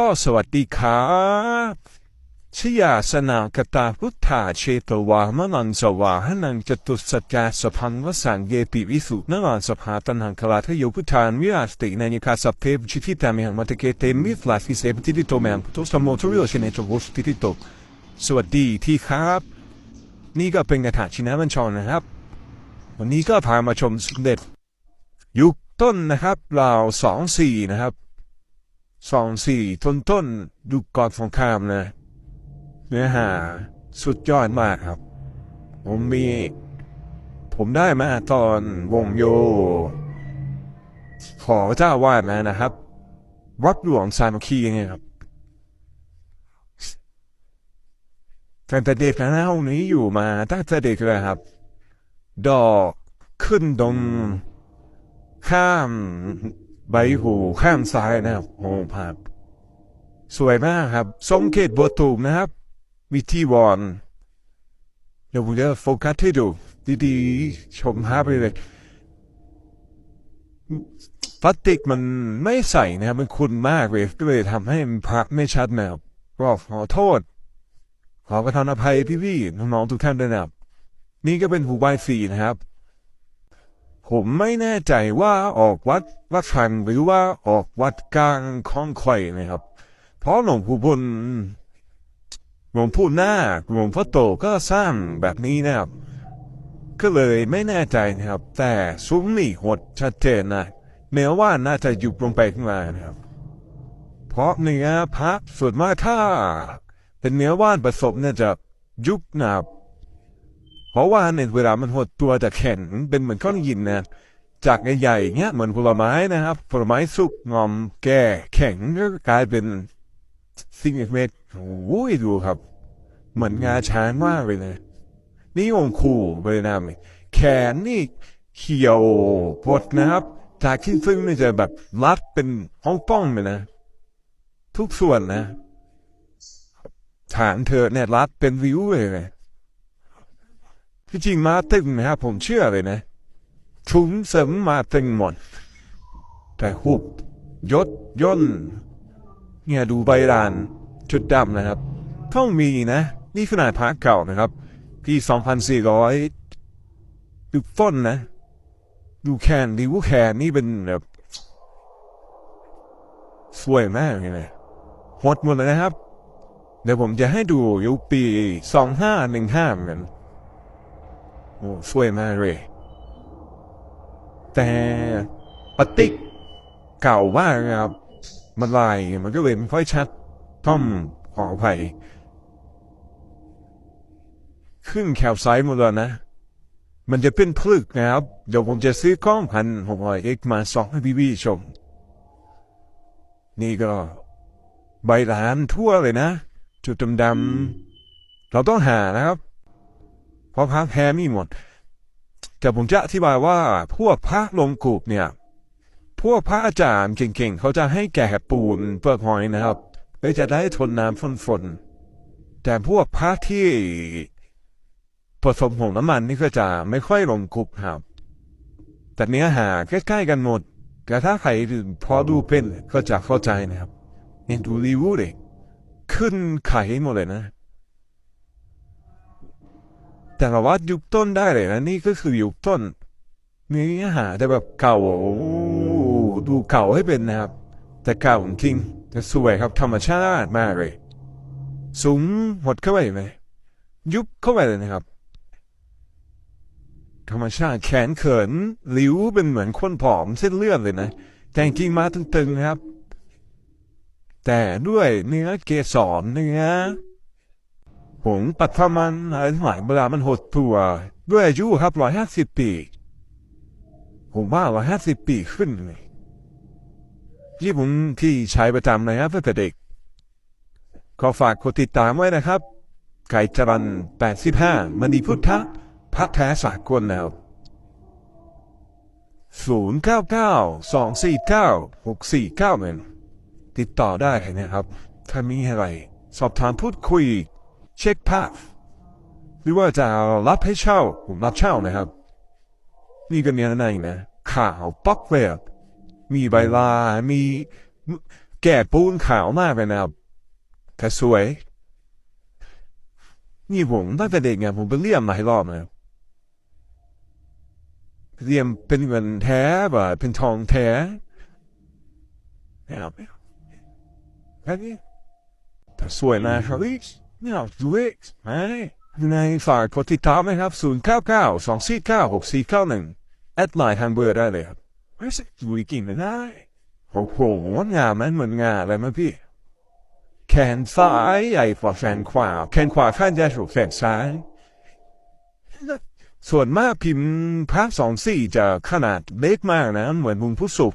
ก็สวัสดีครับชยาสนากตาพุทธาเชตวามนันสวาหนังจตุสัจจสพันวสังเยปิวิสุนรันสภาตันหังคลาทโยพุทธานวิอาสตินันิคาสัพเพปจิติตามิหังมัตเกเตมิฟลาฟิเซปติติโตแมงตุสมโมทุริโอเชเนตวุสติติโตสวัสดีที่ครับ นี่ก็เป็นกระถาชินะบัญชรนะครับ วันนี้ก็พามาชมสมเด็จ ยุคต้นนะครับราวสองสี่นะครับ สองสี่ต้นต้นๆยุคก่อนสงครามนะ เนื้อหาสุดยอดมากครับ ผมมี ผมได้มาตอนวงโย ขอเจ้าวาดมานะครับ วัดหลวงสามัคคีไงครับตั้งแต่เด็กนะห้องนี้อยู่มาตั้งแต่เด็กเลยครับ ดอกขึ้นตรงข้าม ใบหูข้ามซ้ายนะครับโอ้ภาพสวยมากครับทรงเกตบัวตูมนะครับวิธีวอนเดี๋ยวผมจะโฟกัสให้ดู ดีๆ ชมภาพไปเลยพลาสติกมันไม่ใส่นะครับมันคุณมากเลยก็เลยทำให้มันพักไม่ชัดนะครับก็ขอโทษ ขอประทานอภัยพี่ๆน้องๆทุกท่านด้วยนะครับ นี่ก็เป็นหูใบสีนะครับ ผมไม่แน่ใจว่าออกวัดวัดฟังหรือว่าออกวัดกลางคลองไข่นะครับ เพราะหลวงปู่บุญหลวงปู่นาคหลวงพ่อโตก็สร้างแบบนี้นะครับ ก็เลยไม่แน่ใจนะครับ แต่ซุ้มนี่หดชัดเจนนะเนื้อว่าน่าจะยุบลงไปข้างล่านะครับ เพราะเนื้อพระส่วนมากถ้า เป็นเนื้อว่านผสมเนี่ยจะยุบนะครับ เพราะว่าเนี่ยเวลามันหดตัวจะแข็งเป็นเหมือนก้อนหินนะจากใหญ่ๆเงี้ยเหมือนผลไม้นะครับผลไม้สุกงอมแก่แข็งก็กลายเป็นสิ่งเม็ดโอ้ยดูครับ เหมือนงาช้างมากเลยนะนี่องคู่เลยนะแขนนี่เขียวพดนะครับ จากที่ซึ่งนี่จะแบบรัดเป็นห้องป้องเลยนะ ทุกส่วนนะฐานเธอเนี่ยรัดเป็นวิวเลยนะ ที่จริงมาตึงนะครับผมเชื่อเลยนะ ชุ้งเสริมมาตึงหมด แต่หุบยศย่นเนี่ยดูใบรานชุดดำนะครับ ต้องมีนะ นี่ขนาดพระเก่านะครับปีสองพันสี่ร้อยดูต้นนะ ดูแคนดูแคนนี่เป็นแบบสวยมากเลยนะหดหมดเลยนะครับ เดี๋ยวผมจะให้ดูยุคปีสองห้าหนึ่งห้าเหมือนกัน โอ้สวยมากเลย แต่ปฏิกเก่ามากนะครับมันลายมันก็เลยไม่ค่อยชัดต้องขออภัยขึ้นแคลไซด์หมดแล้วนะ มันจะเป็นพลึกนะครับ เดี๋ยวผมจะซื้อกล้องพันหกร้อยเอกมาส่องให้พี่ๆชม นี่ก็ ใบหลานทั่วเลยนะ จุดดำๆเราต้องหานะครับ เพราะพระแพ้มีหมด แต่ผมจะอธิบายว่าพวกพระลงกรูปเนี่ย พวกพระอาจารย์เก่งๆ เขาจะให้แก่ปูนเปลือกหอยนะครับเพื่อจะได้ทนน้ำฝนฝนๆแต่พวกพระที่ผสมผงน้ำมันนี่ก็จะไม่ค่อยลงกรุบครับ แต่เนื้อหาใกล้ๆกันหมดแต่ถ้าใครพอดูเป็นก็จะเข้าใจนะครับเนี่ยดูรีวิวเลยขึ้นไข่หมดเลยนะ แต่ว่ายุคต้นได้เลยนะนี่ก็คือยุคต้นเนื้อหาแต่แบบเก่าโอ้ดูเก่าให้เป็นนะครับ แต่เก่าจริงแต่สวยครับธรรมชาติมากเลยสูงหดเข้าไปไหมยุบเข้าไปเลยนะครับ ธรรมชาติแขนเขินริ้วเป็นเหมือนคนผอมเส้นเลือดเลยนะ แต่จริงมาตึงๆนะครับ แต่ด้วยเนื้อเกสรเนื้อ ผงปัทมันอะไรทั้งหายเวลามันหดตัว ด้วยอายุครับร้อยห้าสิบปี ผมว่าร้อยห้าสิบปีขึ้นเลยที่ผมที่ใช้ประจำนะครับตั้งแต่เด็ก ขอฝากกดติดตามไว้นะครับ ไก่จรัน85มณีพุทธะพักแท้สากลแล้ว099 249 649เนติดต่อได้นะครับ ถ้ามีอะไร สอบถามพูดคุย เช็คภาพหรือว่าจะรับให้เช่าผมรับเช่านะครับ นี่ก็เนี้ยนั่นเองนะข่าวป๊อกเลยมีใบลา มีแก่ปูนขาวมากเลยนะครับแต่สวย นี่ผมตั้งแต่เด็กไงผมไปเรียมหลายรอบนะเรียมเป็นเงินแท้แบบเป็นทองแท้นะครับแค่นี้แต่สวยนะครับ นี่ยดูเอ็กซ์ไหมในฝากกดติดตามนะครับศูนย์เก้าเก้าสองสี่เก้าหกสี่เก้าหนึ่งแอดไลน์ทางเบอร์ได้เลยครับไม่ใช่ดูกินไม่ได้โอ้โหงานมันเหมือนงานอะไรมั้ยพี่แขนซ้ายใหญ่กว่าแขนขวาแขนขวาข้างใหญ่กแขนซ้าย ส่วนมากพิมพ์พระสองสี่จะขนาดเล็กมากนะเหมือนมุมผู้สูง